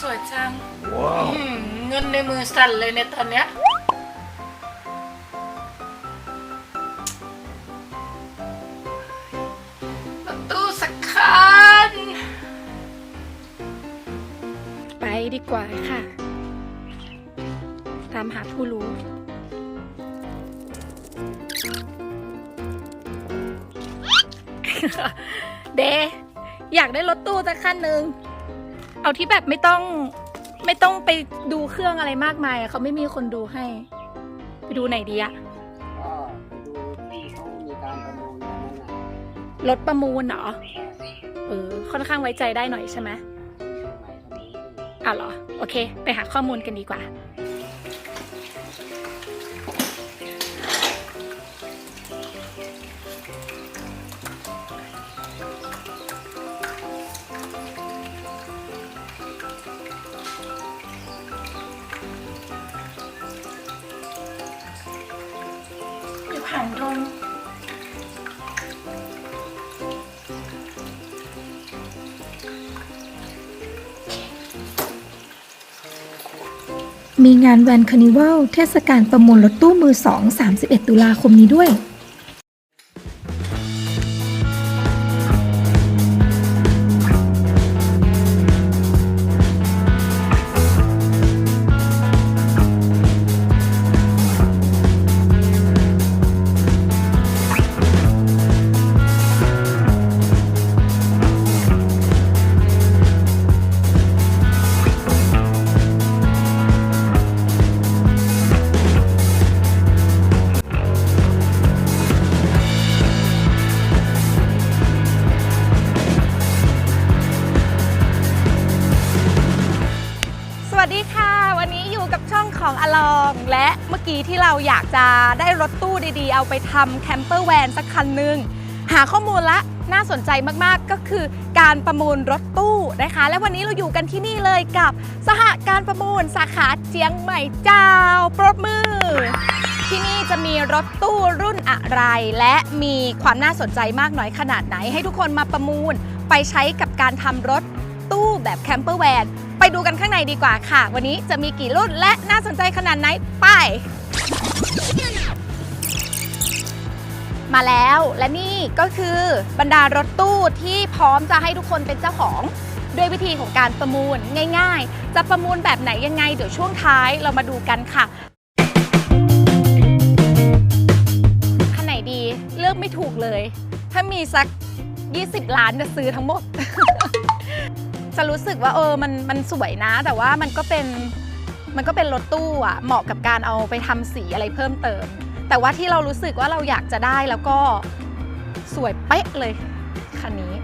สวยจังอืมเงินในมือสั่นเลยในยตอนเนี้ยรถตู้สักคันไปดีกว่าค่ะ ตามหาผู้รู้ เด อยากได้รถตู้สักคันหนึ่ง เอาที่แบบไม่ต้องไม่ต้องไปดูเครื่องอะไรมากมายอะเขาไม่มีคนดูให้ ไปดูไหนดีอะก็ไปดูที่เขามีการประมูลอย่างนั้นนะรถประมูลเหรอเออค่อนข้างไว้ใจได้หน่อยใช่ไหม เชียงใหม่เขามีอะเหรอ โอเค ไปหาข้อมูลกันดีกว่า ผ่านตรงมีงานแวนคานิวัลเทศกาลประมูลรถตู้มือ 2 31 ตุลาคมนี้ด้วย กี้ที่เราอยากจะได้รถตู้ดีๆ เอาไปทำแคมเปอร์แวนสักคันหนึ่งหาข้อมูลละน่าสนใจมากๆก็คือการประมูลรถตู้นะคะ และวันนี้เราอยู่กันที่นี่เลยกับ สหการประมูลสาขาเจียงใหม่เจ้า ปรบมือ ที่นี่จะมีรถตู้รุ่นอะไร และมีความน่าสนใจมากน้อยขนาดไหน ให้ทุกคนมาประมูลไปใช้กับการทำรถตู้แบบแคมเปอร์แวนไปดูกันข้างในดีกว่าค่ะ วันนี้จะมีกี่รุ่นและน่าสนใจขนาดไหนไป มาแล้วและนี่ก็คือบรรดารถตู้ที่พร้อมจะให้ทุกคนเป็นเจ้าของ ด้วยวิธีของการประมูลง่ายๆ จะประมูลแบบไหนยังไง เดี๋ยวช่วงท้ายเรามาดูกันค่ะคันไหนดีเลือกไม่ถูกเลย ถ้ามีสัก 20 ล้านจะซื้อทั้งหมด จะรู้สึกว่าเออมันมันสวยนะ แต่ว่ามันก็เป็น มันก็เป็นรถตู้อะเหมาะกับการเอาไปทำสีอะไรเพิ่มเติม แต่ว่าที่เรารู้สึกว่าเราอยากจะได้แล้วก็สวยเป๊ะเลยคันนี้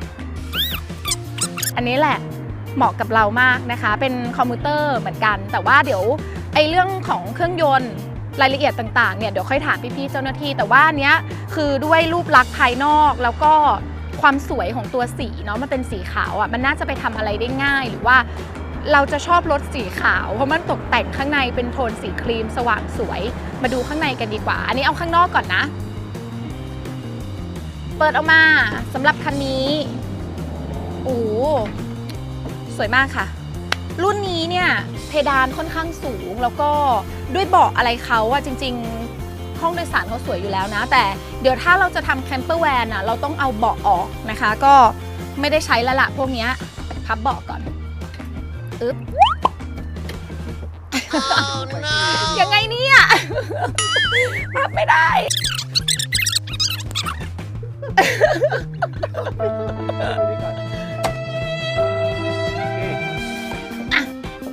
อันนี้แหละเหมาะกับเรามากนะคะ เป็นคอมพิวเตอร์เหมือนกัน แต่ว่าเดี๋ยวไอเรื่องของเครื่องยนต์รายละเอียดต่างๆเนี่ยเดี๋ยวค่อยถามพี่ๆเจ้าหน้าที่ แต่ว่าอันเนี้ยคือด้วยรูปลักษณ์ภายนอกแล้วก็ความสวยของตัวสีเนาะมันเป็นสีขาวอะ่ะมันน่าจะไปทำอะไรได้ง่ายหรือว่า เราจะชอบรถสีขาว เพราะมันตกแต่งข้างในเป็นโทนสีครีมสว่างสวย มาดูข้างในกันดีกว่า อันนี้เอาข้างนอกก่อนนะ เปิดออกมาสำหรับคันนี้โอ้สวยมากค่ะ รุ่นนี้เนี่ยเพดานค่อนข้างสูงแล้วก็ด้วยเบาะอะไรเขาอะจริง ๆ ห้องโดยสารเขาสวยอยู่แล้วนะ แต่เดี๋ยวถ้าเราจะทำแคมเปอร์แวนอะเราต้องเอาเบาะออกนะคะ ก็ไม่ได้ใช้แล้วละพวกนี้พับเบาะก่อน อึ๊บยังไงเนี่ยพับไม่ได้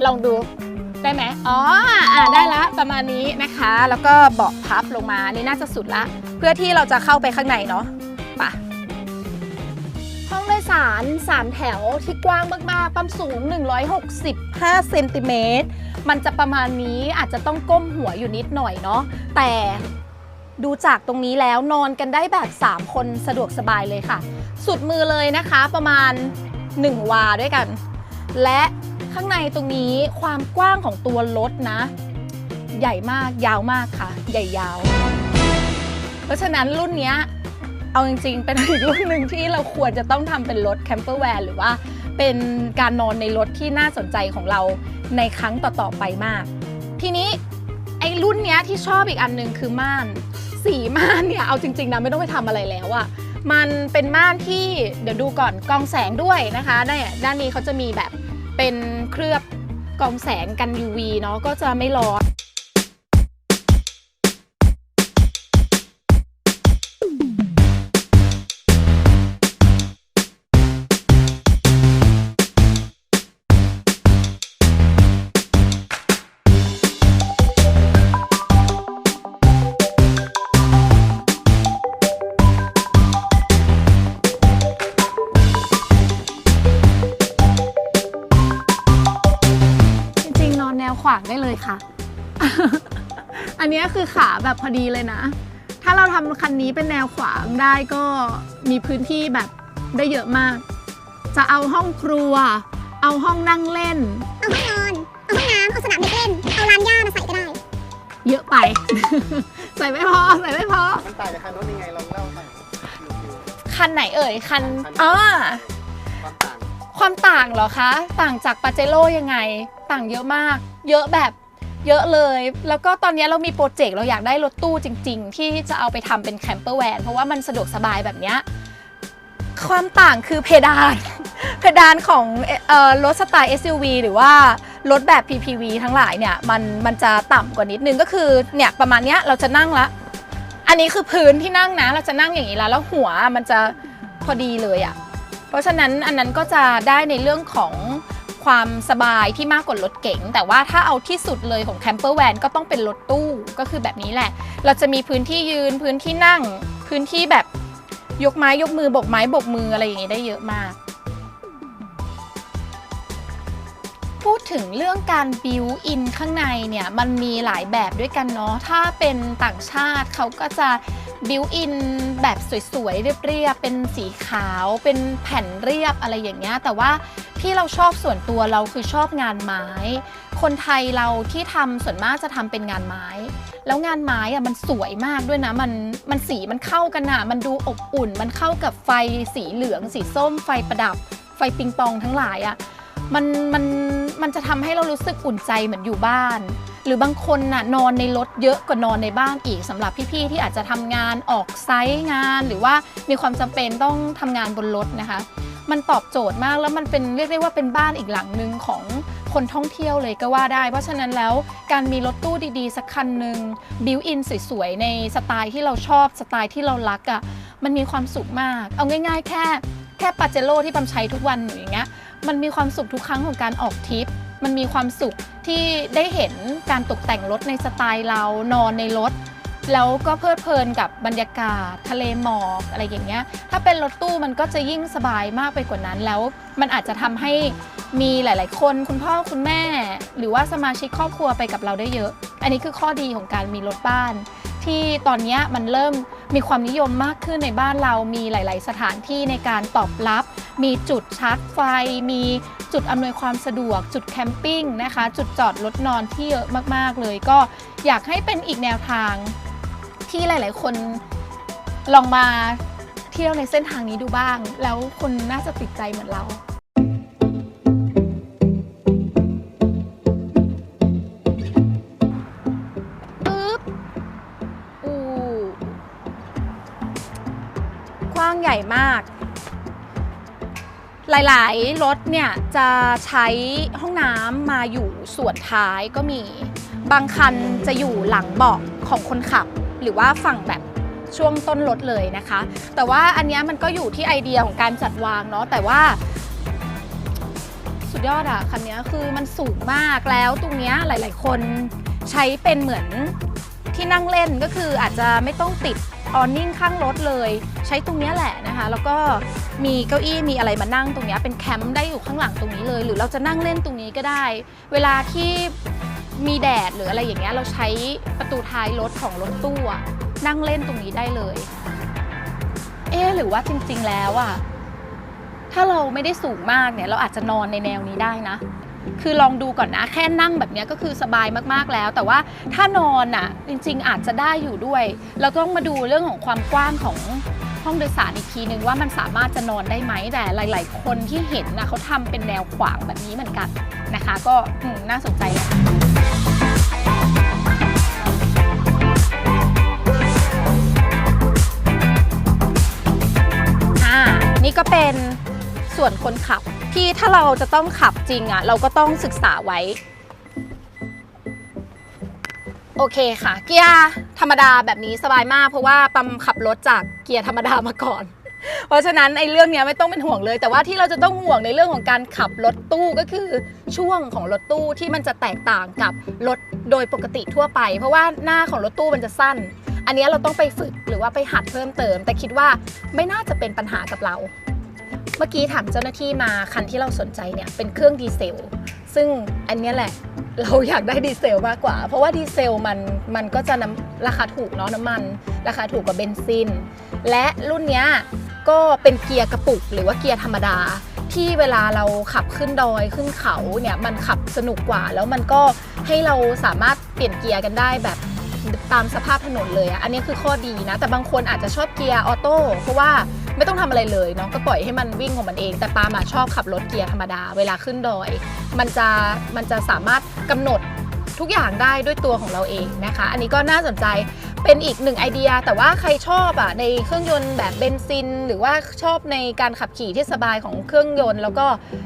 ลองดูได้ไหมอ๋ออ่าได้ละประมาณนี้นะคะ แล้วก็เบาะพับลงมา นี่น่าจะสุดละ เพื่อที่เราจะเข้าไปข้างในเนาะไปะ ห้องโดยสารแถวที่กว้างมากๆปั๊มสูง 165เซนติเมตรมันจะประมาณนี้อาจจะต้องก้มหัวอยู่นิดหน่อยเนาะแต่ดูจากตรงนี้แล้วนอนกันได้แบบ 3 คนสะดวกสบายเลยค่ะ สุดมือเลยนะคะประมาณ 1 วาด้วยกัน และข้างในตรงนี้ความกว้างของตัวรถนะ ใหญ่มากยาวมากค่ะ ใหญ่ยาว เพราะฉะนั้นรุ่นเนี้ย เอาจริงๆ เป็นอีกรุ่นหนึ่งที่เราควรจะต้องทำเป็นรถแคมเปอร์แวนหรือว่าเป็นการนอนในรถที่น่าสนใจของเราในครั้งต่อๆไปมาก ทีนี้ไอ้รุ่นเนี้ยที่ชอบอีกอันหนึ่งคือม่าน สีม่านเนี่ยเอาจริงๆนะไม่ต้องไปทำอะไรแล้วอะมันเป็นม่านที่เดี๋ยวดูก่อนกองแสงด้วยนะคะเนี่ยด้านนี้เขาจะมีแบบเป็นเคลือบกองแสงกัน UV เนาะก็จะไม่ร้อน ค่ะ อันเนี้ยคือขาแบบพอดีเลยนะ ถ้าเราทำคันนี้เป็นแนวขวางได้ก็มีพื้นที่แบบได้เยอะมาก จะเอาห้องครัว เอาห้องนั่งเล่น เอาห้องนอน เอาห้องน้ำ เอาสนามเด็กเล่น เอาลานหญ้ามาใส่ก็ได้ เยอะไป ใส่ไม่พอ ใส่ไม่พอ มันต่างจากคันนู้นยังไงลองเล่าหน่อยคันไหนเอ่ย คันคันอ่าความต่างความต่างเหรอคะ ต่างจากปาเจโร่ยังไง ต่างเยอะมาก เยอะแบบ เยอะเลย แล้วก็ตอนนี้เรามีโปรเจกต์เราอยากได้รถตู้จริง ๆ ที่จะเอาไปทำเป็นแคมเปอร์แวนเพราะว่ามันสะดวกสบายแบบเนี้ยความต่างคือเพดาน เพดานของรถสไตล์ SUV หรือว่ารถแบบ PPV ทั้งหลายเนี่ยมันมันจะต่ำกว่านิดนึงก็คือเนี่ยประมาณเนี้ยเราจะนั่งละ อันนี้คือพื้นที่นั่งนะ เราจะนั่งอย่างนี้ล้วแล้วหัวมันจะพอดีเลยอะ่ะเพราะฉะนั้นอันนั้นก็จะได้ในเรื่องของ ความสบายที่มากกว่ารถเก๋งแต่ว่าถ้าเอาที่สุดเลยของแคมเปอร์แวนก็ต้องเป็นรถตู้ก็คือแบบนี้แหละ เราจะมีพื้นที่ยืนพื้นที่นั่ง พื้นที่แบบยกไม้ยกมือบกไม้บกมืออะไรอย่างนี้ได้เยอะมาก พูดถึงเรื่องการบิวอินข้างในเนี่ยมันมีหลายแบบด้วยกันเนาะถ้าเป็นต่างชาติเขาก็จะบิวอินแบบสวยๆเรียบๆเป็นสีขาว เป็นแผ่นเรียบอะไรอย่างเงี้ยแต่ว่า ที่เราชอบส่วนตัวเราคือชอบงานไม้ คนไทยเราที่ทำส่วนมากจะทำเป็นงานไม้ แล้วงานไม้อะมันสวยมากด้วยนะมันมันสีมันเข้ากันอะมันดูอบอุ่น มันเข้ากับไฟสีเหลือง สีส้ม ไฟประดับ ไฟปิงปองทั้งหลายอะมันมันมันจะทำให้เรารู้สึกอุ่นใจเหมือนอยู่บ้าน หรือบางคนน่ะนอนในรถเยอะกว่านอนในบ้านอีกสำหรับพี่ๆที่อาจจะทำงานออกไซต์งาน หรือว่ามีความจำเป็นต้องทำงานบนรถนะคะ มันตอบโจทย์มากแล้วมันเป็นเรียกได้ว่าเป็นบ้านอีกหลังหนึ่งของคนท่องเที่ยวเลยก็ว่าได้ เพราะฉะนั้นแล้วการมีรถตู้ดีๆ สักคันหนึ่งบิวอินสวยๆ ในสไตล์ที่เราชอบสไตล์ที่เรารักอะ่ะมันมีความสุขมาก เอาง่ายๆ แค่แค่ปาเจโร่ที่ปั๊มใช้ทุกวันอยู่อย่างเงี้ยมันมีความสุขทุกครั้งของการออกทริปมันมีความสุขที่ได้เห็นการตกแต่งรถในสไตล์เรานอนในรถ แล้วก็เพลิดเพลินกับบรรยากาศ ทะเลหมอกอะไรอย่างเงี้ย ถ้าเป็นรถตู้มันก็จะยิ่งสบายมากไปกว่านั้นแล้ว มันอาจจะทำให้มีหลาย ๆ คนคุณพ่อคุณแม่ หรือว่าสมาชิกครอบครัวไปกับเราได้เยอะ อันนี้คือข้อดีของการมีรถบ้าน ที่ตอนนี้มันเริ่มมีความนิยมมากขึ้นในบ้านเรามีหลาย ๆ สถานที่ในการตอบรับ มีจุดชาร์จไฟ มีจุดอำนวยความสะดวก จุดแคมปิ้งนะคะ จุดจอดรถนอนที่เยอะมาก ๆ เลยก็อยากให้เป็นอีกแนวทาง ที่หลาย ๆ คนลองมาเที่ยวในเส้นทางนี้ดูบ้าง แล้วคุณน่าจะติดใจเหมือนเราปึ๊บอูกว้างใหญ่มาก หลาย ๆ รถเนี่ย จะใช้ห้องน้ำมาอยู่ส่วนท้ายก็มี บางคันจะอยู่หลังเบาะของคนขับ หรือว่าฝั่งแบบช่วงต้นรถเลยนะคะ แต่ว่าอันนี้มันก็อยู่ที่ไอเดียของการจัดวางเนาะแต่ว่า สุดยอดอะคันนี้คือมันสูงมากแล้วตรงเนี้ยหลาย ๆ คนใช้เป็นเหมือนที่นั่งเล่นก็คืออาจจะไม่ต้องติดออนนิ่งข้างรถเลย ใช้ตรงเนี้ยแหละนะคะ แล้วก็มีเก้าอี้มีอะไรมานั่งตรงเนี้ยเป็นแคมป์ได้อยู่ข้างหลังตรงนี้เลย หรือเราจะนั่งเล่นตรงนี้ก็ได้ เวลาที่ มีแดดหรืออะไรอย่างเงี้ยเราใช้ประตูท้ายรถของรถตู้นั่งเล่นตรงนี้ได้เลย เอ๊หรือว่าจริง ๆ แล้วอะถ้าเราไม่ได้สูงมากเนี่ย เราอาจจะนอนในแนวนี้ได้นะ คือลองดูก่อนนะแค่นั่งแบบเนี้ยก็คือสบายมากๆแล้ว แต่ว่าถ้านอนอะจริง ๆ อาจจะได้อยู่ด้วย เราต้องมาดูเรื่องของความกว้างของห้องโดยสารอีกทีนึงว่ามันสามารถจะนอนได้ไหมแต่หลาย ๆ คนที่เห็นนะเขาทำเป็นแนวขวางแบบนี้เหมือนกันนะคะ ก็น่าสนใจเลย นี่ก็เป็นส่วนคนขับที่ถ้าเราจะต้องขับจริงอะ่ะเราก็ต้องศึกษาไว้ โอเคค่ะ เกียร์ธรรมดาแบบนี้สบายมาก เพราะว่าปั๊มขับรถจากเกียร์ธรรมดามาก่อน เพราะฉะนั้นไอ้เรื่องนี้ไม่ต้องเป็นห่วงเลย แต่ว่าที่เราจะต้องห่วงในเรื่องของการขับรถตู้ก็คือช่วงของรถตู้ที่มันจะแตกต่างกับรถโดยปกติทั่วไป เพราะว่าหน้าของรถตู้มันจะสั้น อันนี้เราต้องไปฝึกหรือว่าไปหัดเพิ่มเติม แต่คิดว่าไม่น่าจะเป็นปัญหากับเรา เมื่อกี้ถามเจ้าหน้าที่มาคันที่เราสนใจเนี่ยเป็นเครื่องดีเซล ซึ่งอันนี้แหละเราอยากได้ดีเซลมากกว่า เพราะว่าดีเซลมันมันก็จะน้ำราคาถูกเนาะน้ำมัน ราคาถูกกว่าเบนซิน และรุ่นเนี้ยก็เป็นเกียร์กระปุกหรือว่าเกียร์ธรรมดาที่เวลาเราขับขึ้นดอยขึ้นเขาเนี่ยมันขับสนุกกว่า แล้วมันก็ให้เราสามารถเปลี่ยนเกียร์กันได้แบบตามสภาพถนนเลยอะอันนี้คือข้อดีนะ แต่บางคนอาจจะชอบเกียร์ออโต้เพราะว่า ไม่ต้องทำอะไรเลยเนาะก็ปล่อยให้มันวิ่งของมันเอง แต่ปามอะชอบขับรถเกียร์ธรรมดาเวลาขึ้นดอย มันจะมันจะสามารถกำหนดทุกอย่างได้ด้วยตัวของเราเองนะคะ อันนี้ก็น่าสนใจเป็นอีกหนึ่งไอเดีย แต่ว่าใครชอบอะในเครื่องยนต์แบบเบนซิน หรือว่าชอบในการขับขี่ที่สบายของเครื่องยนต์ แล้วก็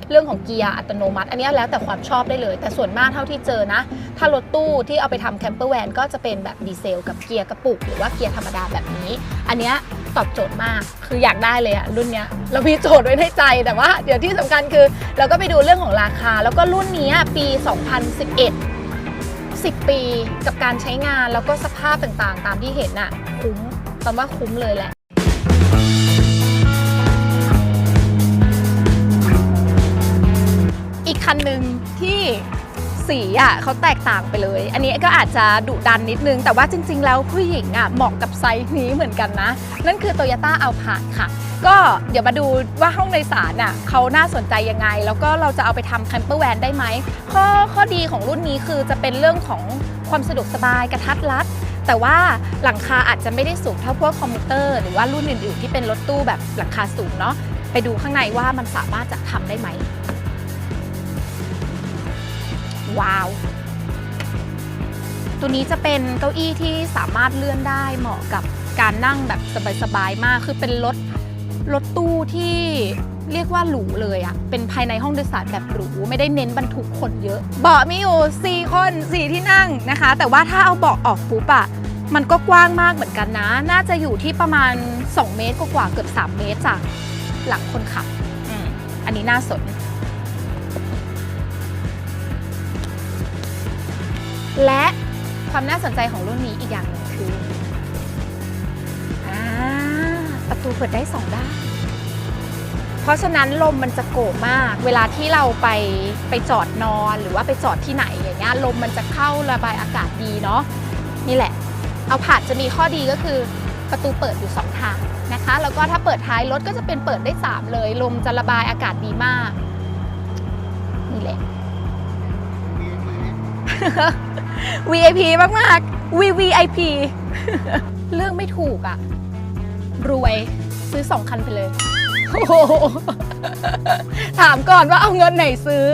เรื่องของเกียร์อัตโนมัติ อันนี้แล้วแต่ความชอบได้เลย แต่ส่วนมากเท่าที่เจอนะ ถ้ารถตู้ที่เอาไปทำแคมเปอร์แวนก็จะเป็นแบบดีเซลกับเกียร์กระปุก หรือว่าเกียร์ธรรมดาแบบนี้ อันเนี้ย ตอบโจทย์มาก คืออยากได้เลยอะรุ่นเนี้ยเรามีโจทย์ไว้ในใจแต่ว่า เดี๋ยวที่สำคัญคือ เราก็ไปดูเรื่องของราคา แล้วก็รุ่นเนี้ยปี 2011 10 ปีกับการใช้งานแล้วก็สภาพต่างๆ ตามที่เห็นน่ะคุ้มตอนว่าคุ้มเลยแหละอีกคันหนึ่งที่ สีอะเขาแตกต่างไปเลย อันนี้ก็อาจจะดุดันนิดนึง แต่ว่าจริง ๆ แล้วผู้หญิงอะเหมาะกับไซส์นี้เหมือนกันนะ นั่นคือ Toyota a l p a r d ค่ะ ก็เดี๋ยวมาดูว่าห้องโดยสารน่ะเขาน่าสนใจยังไง แล้วก็เราจะเอาไปทำแคมเปอร์แวนได้ไหมข้อข้อดีของรุ่นนี้คือจะเป็นเรื่องของความสะดวกสบายกระทัดรัดแต่ว่าหลังคาอาจจะไม่ได้สูงเท่าพวกคอมพิวเตอร์ หรือว่ารุ่นอื่น ๆ ที่เป็นรถตู้แบบหลังคาสูงเนาะไปดูข้างในว่ามันสามารถจะทำได้ไหม ว้าว ตัวนี้จะเป็นเก้าอี้ที่สามารถเลื่อนได้เหมาะกับการนั่งแบบสบายๆมาก คือเป็นรถรถตู้ที่เรียกว่าหรูเลยอะเป็นภายในห้องโดยสารแบบหรู ไม่ได้เน้นบรรทุกคนเยอะ เบาะมีอยู่ 4 คน 4 ที่นั่งนะคะ แต่ว่าถ้าเอาเบาะออกปุ๊บอะมันก็กว้างมากเหมือนกันนะ น่าจะอยู่ที่ประมาณ 2 เมตรกว่าเกือบ 3 เมตรจากหลังคนขับออันนี้น่าสน และความน่าสนใจของรุ่นนี้อีกอย่างหนึ่งคืออาประตูเปิดได้สองด้าน เพราะฉะนั้นลมมันจะโกมาก เวลาที่เราไปไปจอดนอนหรือว่าไปจอดที่ไหนอย่างเงี้ยลมมันจะเข้าระบายอากาศดีเนาะนี่แหละ เอาผาดจะมีข้อดีก็คือประตูเปิดอยู่สองทางนะคะ แล้วก็ถ้าเปิดท้ายรถก็จะเป็นเปิดได้สามเลย ลมจะระบายอากาศดีมาก นี่แหละ VIP มากๆ VVIP เรื่องไม่ถูกอะ่ะรวยซื้อสองคันไปเลยโอ้โหถามก่อนว่าเอาเงินไหนซื้อ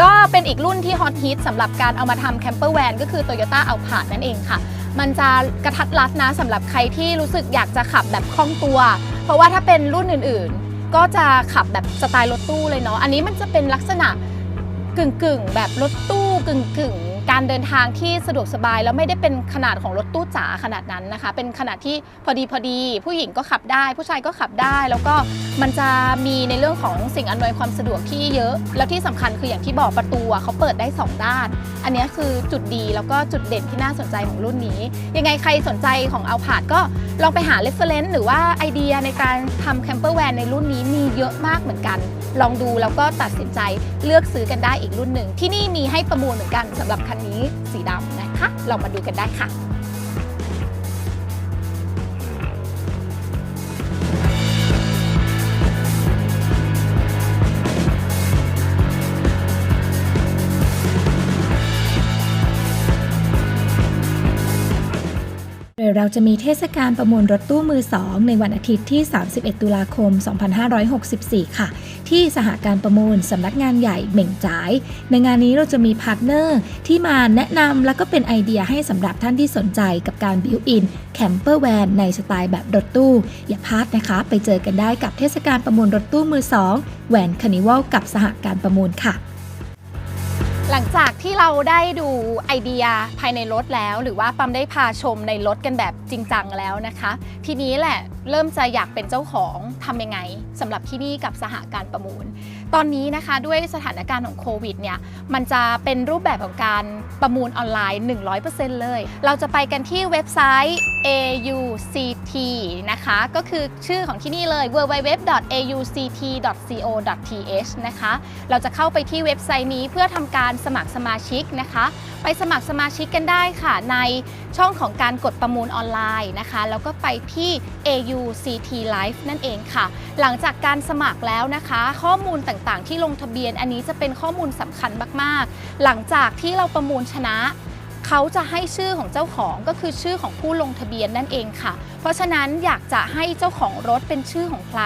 ก็เป็นอีกรุ่นที่ฮอตฮิตสำหรับการเอามาทำแคมเปอร์แวนก็คือ Toyota a l p a r d นั่นเองค่ะ มันจะกระทัดรัดนะสำหรับใครที่รู้สึกอยากจะขับแบบคล่องตัว เพราะว่าถ้าเป็นรุ่นอื่นๆ ก็จะขับแบบสไตล์รถตู้เลยเนาะ อันนี้มันจะเป็นลักษณะกึ่งกึ่งๆแบบรถตู้กึ่ง การเดินทางที่สะดวกสบายแล้วไม่ได้เป็นขนาดของรถตู้จ๋าขนาดนั้นนะคะ เป็นขนาดที่พอดีพอดี ผู้หญิงก็ขับได้ ผู้ชายก็ขับได้ แล้วก็มันจะมีในเรื่องของสิ่งอำนวยความสะดวกที่เยอะ แล้วที่สำคัญคืออย่างที่บอกประตูอะเขาเปิดได้ 2 ด้าน อันนี้คือจุดดีแล้วก็จุดเด่นที่น่าสนใจของรุ่นนี้ ยังไงใครสนใจของเอาผาดก็ลองไปหา reference หรือว่าไอเดียในการทำแคมเปอร์แวนในรุ่นนี้มีเยอะมากเหมือนกัน ลองดูแล้วก็ตัดสินใจเลือกซื้อกันได้อีกรุ่นหนึ่ง ที่นี่มีให้ประมูลเหมือนกันสำหรับคันนี้สีดำนะคะ เรามาดูกันได้ค่ะ โดยเราจะมีเทศกาลประมูลรถตู้มือ2ในวันอาทิตย์ที่ 31 ตุลาคม 2564 ค่ะ ที่สหการประมูลสำนักงานใหญ่เหม่งจ่าย ในงานนี้เราจะมีพาร์ทเนอร์ที่มาแนะนำแล้วก็เป็นไอเดียให้สำหรับท่านที่สนใจกับการบิวอินแคมเปอร์แวนในสไตล์แบบรถตู้ อย่าพลาดนะคะ ไปเจอกันได้กับเทศกาลประมูลรถตู้มือ2แหวนคานิวัลกับสหการประมูลค่ะ หลังจากที่เราได้ดูไอเดียภายในรถแล้ว หรือว่าปั๊มได้พาชมในรถกันแบบจริงจังแล้วนะคะ ทีนี้แหละเริ่มจะอยากเป็นเจ้าของทำยังไงสำหรับที่นี่กับสหการประมูล ตอนนี้นะคะด้วยสถานการณ์ของโควิดเนี่ยมันจะเป็นรูปแบบของการประมูลออนไลน์ 100%เลย เราจะไปกันที่เว็บไซต์ AUCT นะคะ ก็คือชื่อของที่นี่เลย www.auct.co.th นะคะ เราจะเข้าไปที่เว็บไซต์นี้เพื่อทำการสมัครสมาชิกนะคะ ไปสมัครสมาชิกกันได้ค่ะ ในช่องของการกดประมูลออนไลน์นะคะ แล้วก็ไปที่ AUCT Live นั่นเองค่ะ หลังจากการสมัครแล้วนะคะ ข้อมูลต่างๆ ที่ลงทะเบียนอันนี้จะเป็นข้อมูลสำคัญมากๆ หลังจากที่เราประมูลชนะ เขาจะให้ชื่อของเจ้าของก็คือชื่อของผู้ลงทะเบียนนั่นเองค่ะเพราะฉะนั้นอยากจะให้เจ้าของรถเป็นชื่อของใคร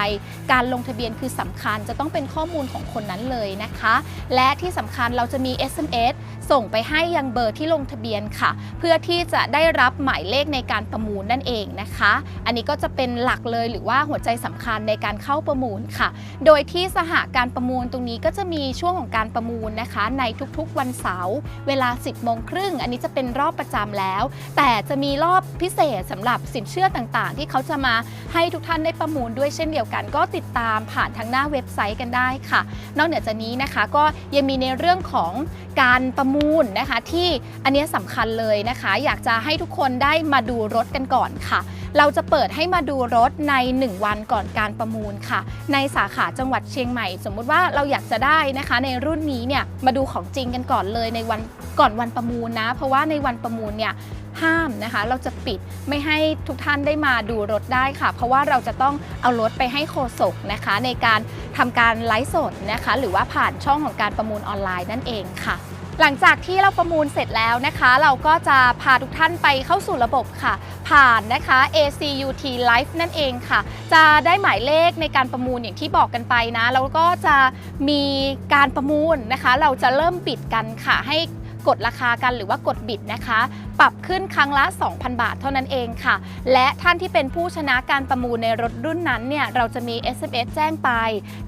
การลงทะเบียนคือสำคัญจะต้องเป็นข้อมูลของคนนั้นเลยนะคะ และที่สำคัญเราจะมี SMS ส่งไปให้ยังเบอร์ที่ลงทะเบียนค่ะ เพื่อที่จะได้รับหมายเลขในการประมูลนั่นเองนะคะ อันนี้ก็จะเป็นหลักเลยหรือว่าหัวใจสำคัญในการเข้าประมูลค่ะ โดยที่สหการประมูลตรงนี้ก็จะมีช่วงของการประมูลนะคะ ในทุกๆวันเสาร์เวลา 10โมงครึ่งอันนี้จะเป็นรอบประจำแล้ว แต่จะมีรอบพิเศษสำหรับสินเชื่อต่างๆ ที่เขาจะมาให้ทุกท่านได้ประมูลด้วยเช่นเดียวกัน ก็ติดตามผ่านทางหน้าเว็บไซต์กันได้ค่ะ นอกเหนือจากนี้นะคะก็ยังมีในเรื่องของการประมูลนะคะ ที่อันนี้ยสำคัญเลยนะคะ อยากจะให้ทุกคนได้มาดูรถกันก่อนค่ะ เราจะเปิดให้มาดูรถใน 1 วันก่อนการประมูลค่ะ ในสาขาจังหวัดเชียงใหม่ สมมุติว่าเราอยากจะได้นะคะ ในรุ่นนี้เนี่ยมาดูของจริงกันก่อนเลยในวันก่อนวันประมูลนะ เพราะว่าในวันประมูลเนี่ย ห้ามนะคะ เราจะปิดไม่ให้ทุกท่านได้มาดูรถได้ค่ะ เพราะว่าเราจะต้องเอารถไปให้โฆษกนะคะ ในการทำการไลฟ์สดนะคะ หรือว่าผ่านช่องของการประมูลออนไลน์นั่นเองค่ะ หลังจากที่เราประมูลเสร็จแล้วนะคะ เราก็จะพาทุกท่านไปเข้าสู่ระบบค่ะ ผ่านนะคะ ACUT Live นั่นเองค่ะ จะได้หมายเลขในการประมูลอย่างที่บอกกันไปนะแล้วก็จะมีการประมูลนะคะ เราจะเริ่มบิดกันค่ะให้ กดราคากันหรือว่ากดบิดนะคะ ปรับขึ้นครั้งละ 2,000 บาทเท่านั้นเองค่ะ และท่านที่เป็นผู้ชนะการประมูลในรถรุ่นนั้นเนี่ยเราจะมี SMS แจ้งไป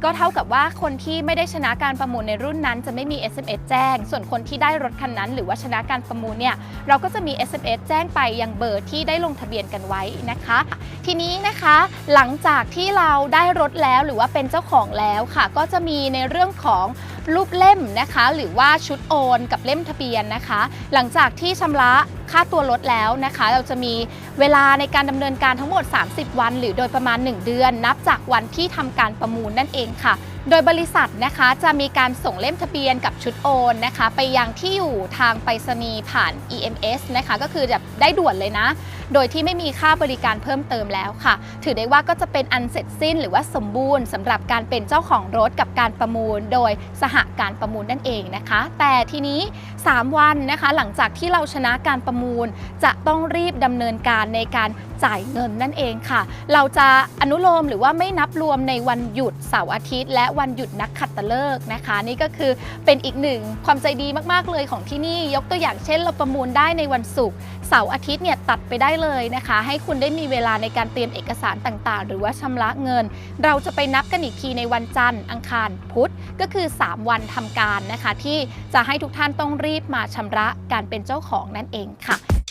ก็เท่ากับว่าคนที่ไม่ได้ชนะการประมูลในรุ่นนั้น จะไม่มี SMS แจ้ง ส่วนคนที่ได้รถคันนั้น หรือว่าชนะการประมูลเนี่ยเราก็จะมี SMS แจ้งไปยังเบอร์ที่ได้ลงทะเบียนกันไว้นะคะ ทีนี้นะคะหลังจากที่เราได้รถแล้วหรือว่าเป็นเจ้าของแล้วค่ะ ก็จะมีในเรื่องของรูปเล่มนะคะ หรือว่าชุดโอน กับเล่มทะเบียนนะคะ หลังจากที่ชำระค่าตัวรถแล้วนะคะ เราจะมีเวลาในการดำเนินการทั้งหมด 30 วัน หรือโดยประมาณ 1 เดือน นับจากวันที่ทำการประมูลนั่นเองค่ะ โดยบริษัทนะคะจะมีการส่งเล่มทะเบียนกับชุดโอนนะคะ ไปยังที่อยู่ทางไปรษณีย์ผ่าน EMS นะคะ ก็คือแบบได้ด่วนเลยนะโดยที่ไม่มีค่าบริการเพิ่มเติมแล้วค่ะ ถือได้ว่าก็จะเป็นอันเสร็จสิ้นหรือว่าสมบูรณ์สำหรับการเป็นเจ้าของรถกับการประมูล โดยสหการประมูลนั่นเองนะคะ แต่ทีนี้ 3 วันนะคะหลังจากที่เราชนะการประมูล จะต้องรีบดำเนินการในการจ่ายเงินนั่นเองค่ะ เราจะอนุโลมหรือว่าไม่นับรวมในวันหยุดเสาร์อาทิตย์ และวันหยุดนักขัตฤกษ์นะคะ นี่ก็คือเป็นอีกหนึ่งความใจดีมากๆเลยของที่นี่ยกตัวอย่างเช่น เราประมูลได้ในวันศุกร์เสาร์อาทิตย์เนี่ยตัดไปได้เลยนะคะ ให้คุณได้มีเวลาในการเตรียมเอกสารต่างๆ หรือว่าชำระเงิน เราจะไปนับกันอีกทีในวันจันทร์อังคารพุธก็คือ 3 วันทำการนะคะ ที่จะให้ทุกท่านต้องรีบมาชำระการเป็นเจ้าของนั่นเองค่ะ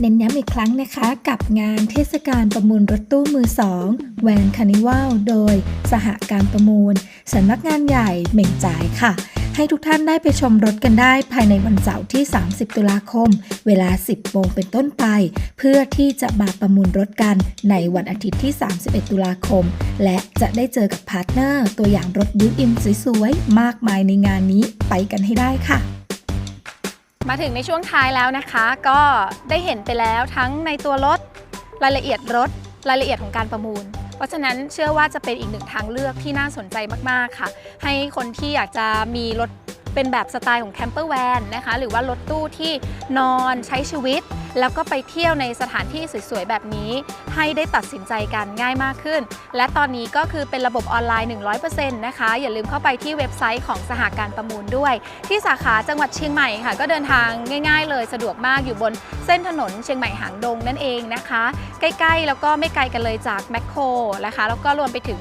เน้นย้ำอีกครั้งนะคะกับงานเทศกาลประมูลรถตู้มือ2แวนคานิวัลโดยสหการประมูลสำนักงานใหญ่เหม่งจ่ายค่ะ ให้ทุกท่านได้ไปชมรถกันได้ภายในวันเสาร์ที่ 30 ตุลาคม เวลา 10โมงเป็นต้นไป เพื่อที่จะมาประมูลรถกันในวันอาทิตย์ที่ 31 ตุลาคม และจะได้เจอกับพาร์ทเนอร์ตัวอย่างรถบิวอินสวยๆมากมายในงานนี้ไปกันให้ได้ค่ะ มาถึงในช่วงท้ายแล้วนะคะ ก็ได้เห็นไปแล้วทั้งในตัวรถรายละเอียดรถ รายละเอียดของการประมูล เพราะฉะนั้นเชื่อว่าจะเป็นอีกหนึ่งทางเลือกที่น่าสนใจมากๆค่ะ ให้คนที่อยากจะมีรถเป็นแบบสไตล์ของแคมเปอร์แวนนะคะหรือว่ารถตู้ที่นอนใช้ชีวิต แล้วก็ไปเที่ยวในสถานที่สวยๆ แบบนี้ ให้ได้ตัดสินใจกันง่ายมากขึ้น และตอนนี้ก็คือเป็นระบบออนไลน์ 100%นะคะ อย่าลืมเข้าไปที่เว็บไซต์ของสหการประมูลด้วย ที่สาขาจังหวัดเชียงใหม่ค่ะ ก็เดินทางง่าย ๆ เลยสะดวกมากอยู่บนเส้นถนนเชียงใหม่หางดงนั่นเองนะคะ ใกล้ๆ แล้วก็ไม่ไกลกันเลยจากแมคโครนะคะแล้วก็รวมไปถึง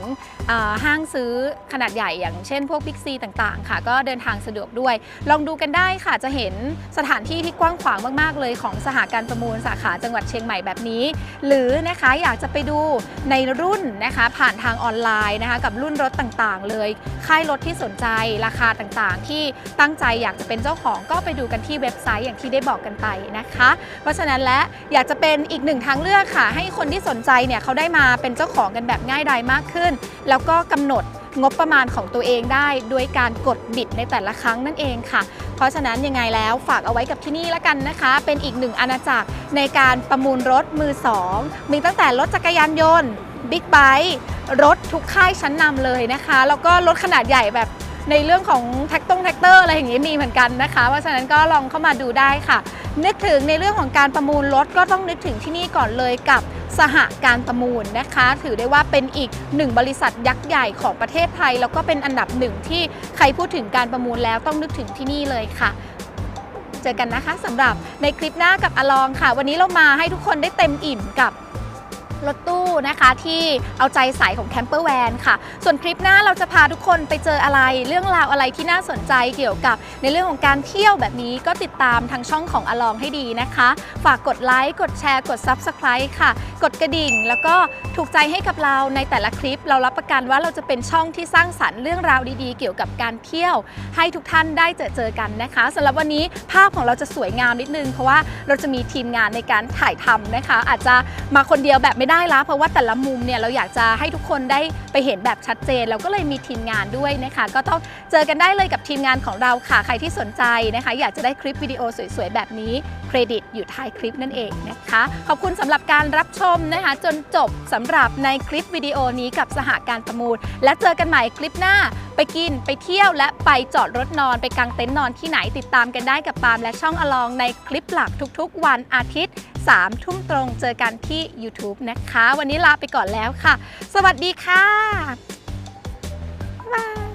ห้างซื้อขนาดใหญ่อย่างเช่นพวกบิ๊กซีต่างๆ ค่ะ ก็เดินทางสะดวกด้วย ลองดูกันได้ค่ะจะเห็นสถานที่ที่กว้างขวางมากๆเลยของสหการประมูลสาขาจังหวัดเชียงใหม่แบบนี้ หรือนะคะอยากจะไปดูในรุ่นนะคะผ่านทางออนไลน์นะคะกับรุ่นรถต่างๆ เลย ค่ายรถที่สนใจราคาต่างๆ ที่ตั้งใจอยากจะเป็นเจ้าของก็ไปดูกันที่เว็บไซต์อย่างที่ได้บอกกันไปนะคะ เพราะฉะนั้นและอยากจะเป็นอีกหนึ่งทางเลือกค่ะ ให้คนที่สนใจเนี่ยเขาได้มาเป็นเจ้าของกันแบบง่ายดายมากขึ้น แล้วก็กำหนดงบประมาณของตัวเองได้ด้วยการกดบิดในแต่ละครั้งนั่นเองค่ะ เพราะฉะนั้นยังไงแล้วฝากเอาไว้กับที่นี่แล้วกันนะคะ เป็นอีกหนึ่งอาณาจักรในการประมูลรถมือสองมีตั้งแต่รถจักรยานยนต์บิ๊กไบค์รถทุกค่ายชั้นนำเลยนะคะ แล้วก็รถขนาดใหญ่แบบ ในเรื่องของแท็กตงแท็กเตอร์อะไรอย่างนี้มีเหมือนกันนะคะเพราะฉะนั้นก็ลองเข้ามาดูได้ค่ะ นึกถึงในเรื่องของการประมูลรถก็ต้องนึกถึงที่นี่ก่อนเลยกับสหการประมูลนะคะ ถือได้ว่าเป็นอีกหนึ่งบริษัทยักษ์ใหญ่ของประเทศไทย แล้วก็เป็นอันดับหนึ่งที่ใครพูดถึงการประมูลแล้วต้องนึกถึงที่นี่เลยค่ะเจอกันนะคะสำหรับในคลิปหน้ากับอลองค่ะ วันนี้เรามาให้ทุกคนได้เต็มอิ่มกับ รถตู้นะคะที่เอาใจสายของแคมเปอร์แวนค่ะ ส่วนคลิปหน้าเราจะพาทุกคนไปเจออะไร เรื่องราวอะไรที่น่าสนใจเกี่ยวกับ ในเรื่องของการเที่ยวแบบนี้ก็ติดตามทางช่องของอลองให้ดีนะคะ ฝากกดไลค์กดแชร์กด Subscribe ค่ะ กดกระดิ่ง แล้วก็ถูกใจให้กับเราในแต่ละคลิป เรารับประกันว่าเราจะเป็นช่องที่สร้างสรรค์เรื่องราวดีๆ เกี่ยวกับการเที่ยว ให้ทุกท่านได้เจอเจอกันนะคะสำหรับวันนี้ภาพของเราจะสวยงามนิดนึง เพราะว่าเราจะมีทีมงานในการถ่ายทำนะคะ อาจจะมาคนเดียวแบบไม่ได้ละเพราะว่าแต่ละมุมเนี่ยเราอยากจะให้ทุกคนได้ไปเห็นแบบชัดเจน เราก็เลยมีทีมงานด้วยนะคะ ก็ต้องเจอกันได้เลยกับทีมงานของเราค่ะใครที่สนใจนะคะ อยากจะได้คลิปวิดีโอสวยๆ แบบนี้เครดิตอยู่ท้ายคลิปนั่นเองนะคะ ขอบคุณสำหรับการรับชมนะคะ จนจบสำหรับในคลิปวิดีโอนี้กับสหการประมูล และเจอกันใหม่คลิปหน้าไปกินไปเที่ยวและไปจอดรถนอน ไปกางเต็นท์นอนที่ไหนติดตามกันได้กับปาล์มและช่องอลองในคลิปหลักทุกๆ วันอาทิตย์3ทุ่มตรงเจอกันที่ YouTube นะคะคะ วันนี้ลาไปก่อนแล้วค่ะ สวัสดีค่ะ บาย